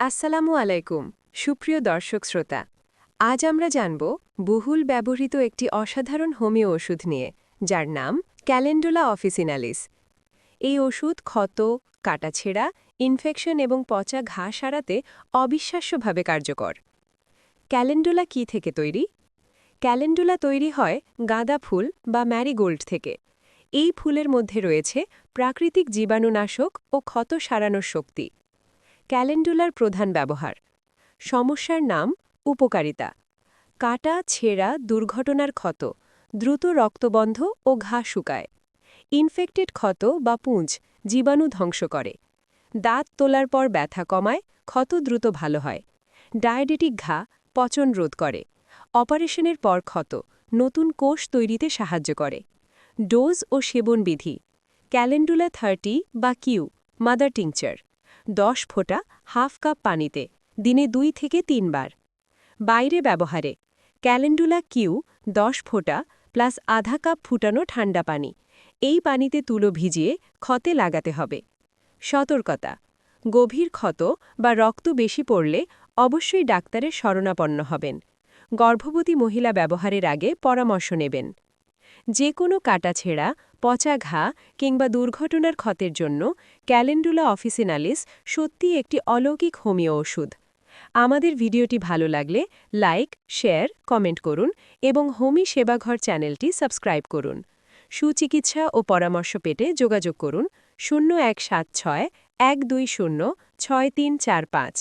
আসসালামু আলাইকুম, সুপ্রিয় দর্শক শ্রোতা। আজ আমরা জানব বহুল ব্যবহৃত একটি অসাধারণ হোমিও ওষুধ নিয়ে, যার নাম ক্যালেন্ডুলা অফিসিনালিস। এই ওষুধ ক্ষত, কাটাছেঁড়া, ইনফেকশন এবং পচা ঘা সারাতে অবিশ্বাস্যভাবে কার্যকর। ক্যালেন্ডুলা কি থেকে তৈরি? ক্যালেন্ডুলা তৈরি হয় গাঁদা ফুল বা ম্যারিগোল্ড থেকে। এই ফুলের মধ্যে রয়েছে প্রাকৃতিক জীবাণুনাশক ও ক্ষত সারানোর শক্তি। ক্যালেন্ডুলার প্রধান ব্যবহার। সমস্যার নাম, উপকারিতা। কাটা, ছেঁড়া, দুর্ঘটনার ক্ষত, দ্রুত রক্তবন্ধ ও ঘা শুকায়। ইনফেক্টেড ক্ষত বা পুঁজ, জীবাণু ধ্বংস করে। দাঁত তোলার পর ব্যথা কমায়, ক্ষত দ্রুত ভালো হয়। ডায়াবেটিক ঘা, পচন রোধ করে। অপারেশনের পর ক্ষত, নতুন কোষ তৈরিতে সাহায্য করে। ডোজ ও সেবন বিধি। ক্যালেন্ডুলা থার্টি বা কিউ, মাদার টিংচার। দশ ফোঁটা হাফ কাপ পানিতে দিনে দুই থেকে তিনবার। বাইরে ব্যবহারে ক্যালেন্ডুলা কিউ দশ ফোঁটা প্লাস আধা কাপ ফুটানো ঠান্ডা পানি। এই পানিতে তুলো ভিজিয়ে ক্ষতে লাগাতে হবে। সতর্কতা, গভীর ক্ষত বা রক্ত বেশি পড়লে অবশ্যই ডাক্তারের শরণাপন্ন হবেন। গর্ভবতী মহিলা ব্যবহারের আগে পরামর্শ নেবেন। যে কোনো কাটাছেঁড়া পচা ঘা কিংবা দুর্ঘটনার ক্ষতের জন্য ক্যালেন্ডুলা অফিসিনালিস সত্যি একটি অলৌকিক হোমিও ওষুধ। আমাদের ভিডিওটি ভালো লাগলে লাইক, শেয়ার, কমেন্ট করুন এবং হোমি সেবাঘর চ্যানেলটি সাবস্ক্রাইব করুন। সুচিকিৎসা ও পরামর্শ পেতে যোগাযোগ করুন শূন্য এক সাত ছয় এক দুই শূন্য ছয় তিন চার পাঁচ।